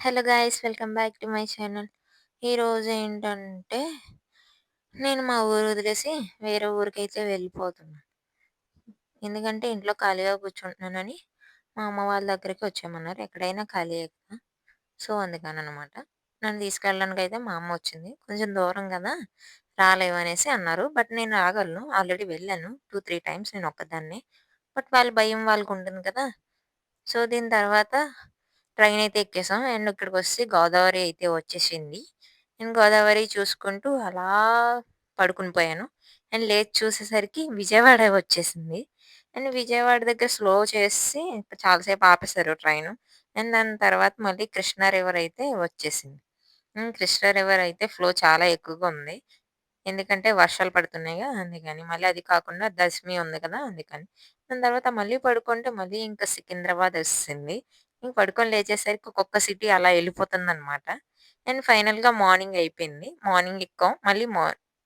Hello guys welcome back to my channel. ఈరోజు ఏంటంటే నేను మా ఊరు వదిలేసి వేరే ఊరికైతే వెళ్ళిపోతున్నాను ఎందుకంటే ఇంట్లో ఖాళీగా కూర్చుంటున్నానని మా అమ్మ వాళ్ళ దగ్గరికి వచ్చామన్నారు. ఎక్కడైనా ఖాళీ కదా. సో అందుకని అనమాట నన్ను తీసుకెళ్ళడానికి అయితే మా అమ్మ వచ్చింది. కొంచెం దూరం కదా రాలేవు అనేసి అన్నారు. బట్ నేను రాగలను. ఆల్రెడీ వెళ్ళాను టూ త్రీ టైమ్స్ నేను ఒక్కదాన్నే. బట్ వాళ్ళ భయం వాళ్ళకు ఉంటుంది కదా. సో దీని తర్వాత ట్రైన్ అయితే ఎక్కేసాం. అండ్ ఇక్కడికి వస్తే గోదావరి అయితే వచ్చేసింది. నేను గోదావరి చూసుకుంటూ అలా పడుకుని పోయాను. అండ్ లేచి చూసేసరికి విజయవాడ వచ్చేసింది. అండ్ విజయవాడ దగ్గర స్లో చేసి చాలాసేపు ఆపేశారు ట్రైన్. అండ్ దాని తర్వాత మళ్ళీ కృష్ణా రివర్ అయితే వచ్చేసింది. ఉమ్, కృష్ణా రివర్ అయితే ఫ్లో చాలా ఎక్కువగా ఉంది. ఎందుకంటే వర్షాలు పడుతున్నాయిగా అందుకని. మళ్ళీ అది కాకుండా దశమి ఉంది కదా అందుకని. దాని తర్వాత మళ్ళీ పడుకుంటే మళ్ళీ ఇంకా సికింద్రాబాద్ వస్తుంది. ఇంక పడుకొని లేచేసరికి ఒక్కొక్క సిటీ అలా వెళ్ళిపోతుంది అనమాట అండ్ ఫైనల్గా మార్నింగ్ అయిపోయింది. మార్నింగ్ ఎక్కాం మళ్ళీ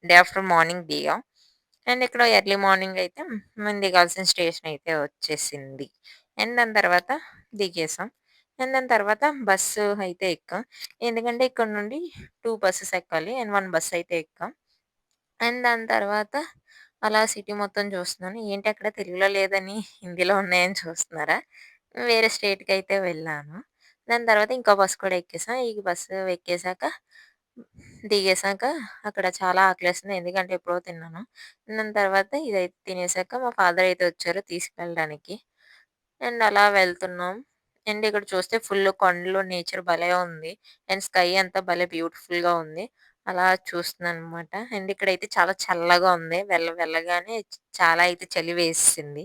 డే ఆఫ్టర్ మార్నింగ్ దిగాం. అండ్ ఇక్కడ ఎర్లీ మార్నింగ్ అయితే మేము దిగాల్సిన స్టేషన్ అయితే వచ్చేసింది. అండ్ దాని తర్వాత దిగేసాం. అండ్ దాని తర్వాత బస్సు అయితే ఎక్కాం. ఎందుకంటే ఇక్కడ నుండి టూ బస్సెస్ ఎక్కాలి. అండ్ వన్ బస్ అయితే ఎక్కాం. అండ్ దాని తర్వాత అలా సిటీ మొత్తం చూస్తున్నాను. ఏంటి అక్కడ తెలుగులో లేదని హిందీలో ఉన్నాయని చూస్తున్నారా? వేరే స్టేట్కి అయితే వెళ్ళాను. దాని తర్వాత ఇంకో బస్ కూడా ఎక్కేసాం. ఈ బస్సు ఎక్కేసాక దిగేసాక అక్కడ చాలా ఆకలేస్తుంది. ఎందుకంటే ఎప్పుడో తిన్నాను. దాని తర్వాత ఇదైతే తినేసాక మా ఫాదర్ అయితే వచ్చారు తీసుకెళ్ళడానికి. అండ్ అలా వెళ్తున్నాం. అండ్ ఇక్కడ చూస్తే ఫుల్ కొండలు నేచర్ భలే ఉంది. అండ్ స్కై అంతా భలే బ్యూటిఫుల్గా ఉంది. అలా చూస్తున్నాను అనమాట అండ్ ఇక్కడైతే చాలా చల్లగా ఉంది. వెళ్ళ వెళ్ళగానే చాలా అయితే చలి వేసింది.